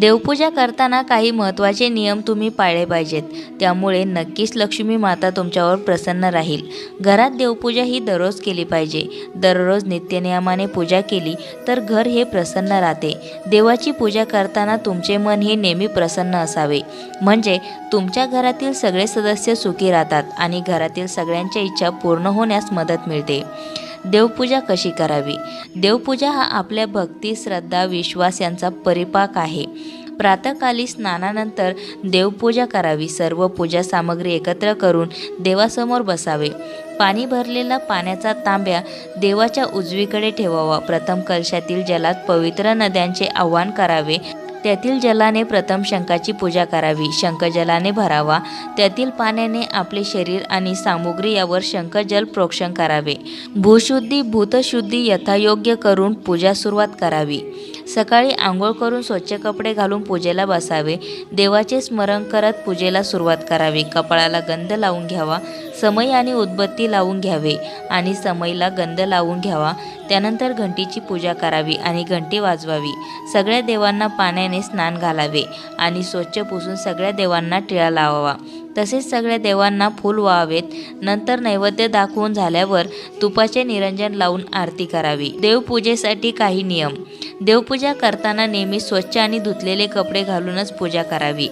देवपूजा करताना काही महत्त्वाचे नियम तुम्ही पाळले पाहिजेत. त्यामुळे नक्कीच लक्ष्मी माता तुमच्यावर प्रसन्न राहील. घरात देवपूजा ही दररोज केली पाहिजे. दररोज नित्यनियमाने पूजा केली तर घर हे प्रसन्न राहते. देवाची पूजा करताना तुमचे मन हे नेहमी प्रसन्न असावे. म्हणजे तुमच्या घरातील सगळे सदस्य सुखी राहतात आणि घरातील सगळ्यांच्या इच्छा पूर्ण होण्यास मदत मिळते. देवपूजा कशी करावी? देवपूजा हा आपल्या भक्ती श्रद्धा विश्वास यांचा परिपाक आहे. प्रातःकाली स्नानानंतर देवपूजा करावी. सर्व पूजा सामग्री एकत्र करून देवासमोर बसावे. पाणी भरलेला पाण्याचा तांब्या देवाच्या उजवीकडे ठेवावा. प्रथम कलशातील जलात पवित्र नद्यांचे आवाहन करावे. त्यातील जलाने प्रथम शंखाची पूजा करावी. शंखजलाने भरावा. त्यातील पाण्याने आपले शरीर आणि सामुग्री यावर शंखजल प्रोक्षण करावे. भूशुद्धी भूतशुद्धी यथायोग्य करून पूजा सुरुवात करावी. सकाळी आंघोळ करून स्वच्छ कपडे घालून पूजेला बसावे. देवाचे स्मरण करत पूजेला सुरुवात करावी. कपाळाला गंध लावून घ्यावा. समय आणि उदबत्ती लावून घ्यावे आणि समईला गंध लावून घ्यावा. त्यानंतर घंटीची पूजा करावी आणि घंटी वाजवावी. सगळ्या देवांना पाण्याने स्नान घालावे आणि स्वच्छ पुसून सगळ्या देवांना टिळा लावावा. तसेच सगळ्या देवांना फूल व्हावेत. नंतर नैवेद्य दाखवून झाल्यावर तुपाचे निरंजन लावून आरती करावी. देवपूजेसाठी काही नियम. देवपूजा करताना नेहमी स्वच्छ आणि धुतलेले कपडे घालूनच पूजा करावी.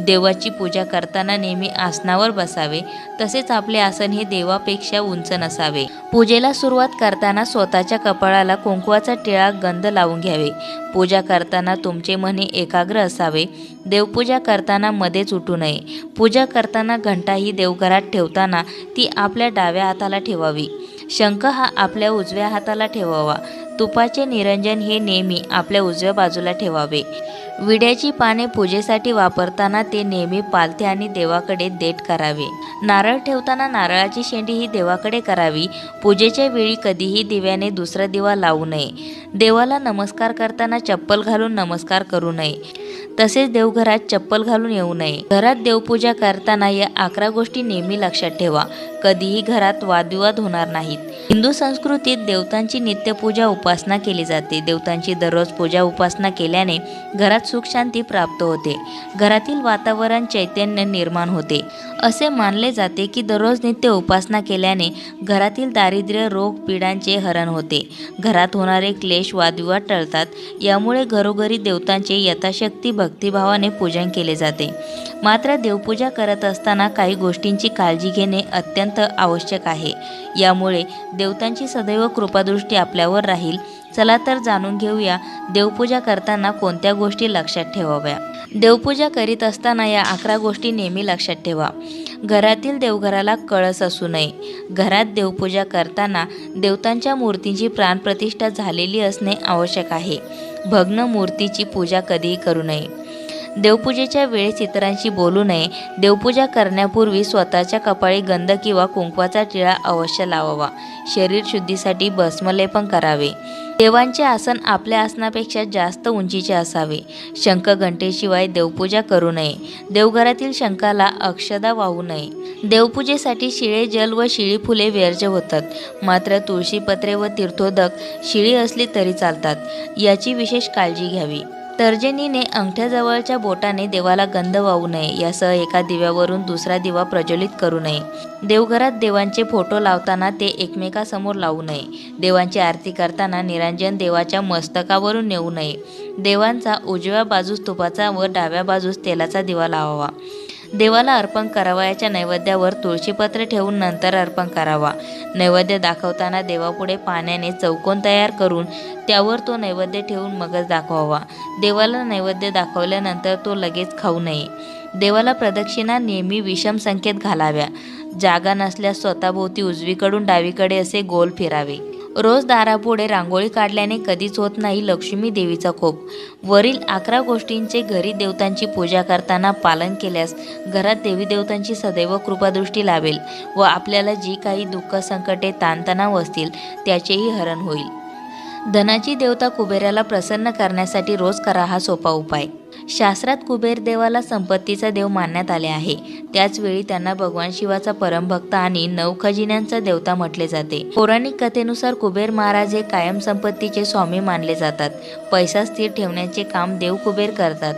देवाची पूजा करताना नेहमी आसनावर बसावे. तसेच आपले आसन हे देवापेक्षा उंच नसावे. पूजेला सुरुवात करताना स्वतःच्या कपाळाला कुंकवाचा टिळा गंध लावून घ्यावे. पूजा करताना तुमचे मन हे एकाग्र असावे. देवपूजा करताना मध्येच उठू नये. पूजा करताना घंटा ही देवघरात ठेवताना ती आपल्या डाव्या हाताला ठेवावी. शंख हा आपल्या उजव्या हाताला ठेवावा. तुपाचे निरंजन हे नेहमी आपल्या उजव्या बाजूला ठेवावे. विड्याची पाने पूजेसाठी वापरताना ते नेहमी पालथे आणि देवाकडे देठ करावे. नारळ ठेवताना नारळाची शेंडी ही देवाकडे करावी. पूजेच्या वेळी कधीही दिव्याने दुसरा दिवा लावू नये. देवाला नमस्कार करताना चप्पल घालून नमस्कार करू नये. तसेच देवघरात चप्पल घालून येऊ नये. घरात देवपूजा करताना या अकरा गोष्टी नेहमी लक्षात ठेवा. कधीही घरात वादविवाद होणार नाहीत. हिंदू संस्कृतीत देवतांची नित्यपूजा उपासना केली जाते. देवतांची दररोज पूजा उपासना केल्याने घरात सुखशांती प्राप्त होते. घरातील वातावरण चैतन्य निर्माण होते. असे मानले जाते की दररोज नित्य उपासना केल्याने घरातील दारिद्र्य रोग पिडांचे हरण होते. घरात होणारे क्लेश वादविवाद टळतात. यामुळे घरोघरी देवतांचे यथाशक्ती भक्तिभावाने पूजन केले जाते. मात्र देवपूजा करत असताना काही गोष्टींची काळजी घेणे अत्यंत आवश्यक आहे. यामुळे देवतांची सदैव कृपादृष्टी आपल्यावर राहील. चला तर जाणून घेऊया देवपूजा करताना कोणत्या गोष्टी लक्षात ठेवाव्या. देवपूजा करीत असताना या अकरा गोष्टी नेहमी लक्षात ठेवा. घरातील देवघराला कळस असू नये. घरात देवपूजा करताना देवतांच्या मूर्तींची प्राणप्रतिष्ठा झालेली असणे आवश्यक आहे. भग्न मूर्तीची पूजा कधीही करू नये. देवपूजेच्या वेळेस इतरांशी बोलू नये. देवपूजा करण्यापूर्वी स्वतःच्या कपाळी गंध किंवा कुंकवाचा टिळा अवश्य लावावा. शरीर शुद्धीसाठी भस्मलेपन करावे. देवांचे आसन आपल्या आसनापेक्षा जास्त उंचीचे असावे. शंख घंटेशिवाय देवपूजा करू नये. देवघरातील शंखाला अक्षदा वाहू नये. देवपूजेसाठी शिळे जल व शिळी फुले व्यर्ज होतात. मात्र तुळशीपत्रे व तीर्थोदक शिळी असली तरी चालतात. याची विशेष काळजी घ्यावी. तर्जनीने अंगठ्याजवळच्या बोटाने देवाला गंध वाहू नये यासह एका दिव्यावरून दुसरा दिवा प्रज्वलित करू नये. देवघरात देवांचे फोटो लावताना ते एकमेकासमोर लावू नये. देवांची आरती करताना निरांजन देवाच्या मस्तकावरून नेऊ नये. देवांचा उजव्या बाजूस तुपाचा व डाव्या बाजूस तेलाचा दिवा लावावा. देवाला अर्पण करावयाच्या नैवेद्यावर तुळशीपत्र ठेवून नंतर अर्पण करावा. नैवेद्य दाखवताना देवापुढे पाण्याने चौकोन तयार करून त्यावर तो नैवेद्य ठेवून मगच दाखवावा. देवाला नैवेद्य दाखवल्यानंतर तो लगेच खाऊ नये. देवाला प्रदक्षिणा नेहमी विषम संकेत घालाव्या. जागा नसल्यास स्वतःभोवती उजवीकडून डावीकडे असे गोल फिरावे. रोज दारापुढे रांगोळी काढल्याने कधीच होत नाही लक्ष्मी देवीचा खोप वरील अकरा गोष्टींचे घरी देवतांची पूजा करताना पालन केल्यास घरात देवी देवतांची सदैव कृपादृष्टी लाभेल व आपल्याला जी काही दुःख संकटे ताणतणाव असतील त्याचेही हरण होईल. धनाची देवता कुबेराला प्रसन्न करण्यासाठी रोज करा हा सोपा उपाय. शास्त्रात कुबेर देवाला संपत्तीचा देव मानण्यात आले आहे. त्याचवेळी त्यांना भगवान शिवाचा परमभक्त आणि नऊ खजिन्यांचा देवता म्हटले जाते. पौराणिक कथेनुसार कुबेर महाराज हे कायम संपत्तीचे स्वामी मानले जातात. पैसा स्थिर ठेवण्याचे काम देव कुबेर करतात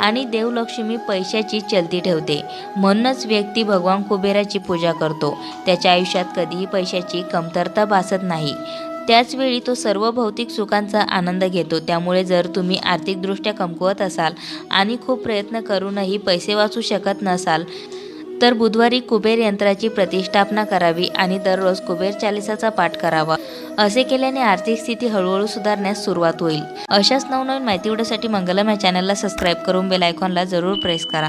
आणि देवलक्ष्मी पैशाची चलती ठेवते. म्हणूनच व्यक्ती भगवान कुबेराची पूजा करतो. त्याच्या आयुष्यात कधीही पैशाची कमतरता भासत नाही. त्याचवेळी तो सर्व भौतिक सुखांचा आनंद घेतो. त्यामुळे जर तुम्ही आर्थिकदृष्ट्या कमकुवत असाल आणि खूप प्रयत्न करूनही पैसे वाचू शकत नसाल तर बुधवारी कुबेर यंत्राची प्रतिष्ठापना करावी आणि दररोज कुबेर चालिसाचा पाठ करावा. असे केल्याने आर्थिक स्थिती हळूहळू सुधारण्यास सुरुवात होईल. अशाच नवनवीन माहिती व्हिडिओसाठी मंगलम या चॅनलला सबस्क्राईब करून बेल आयकॉनला जरूर प्रेस करा.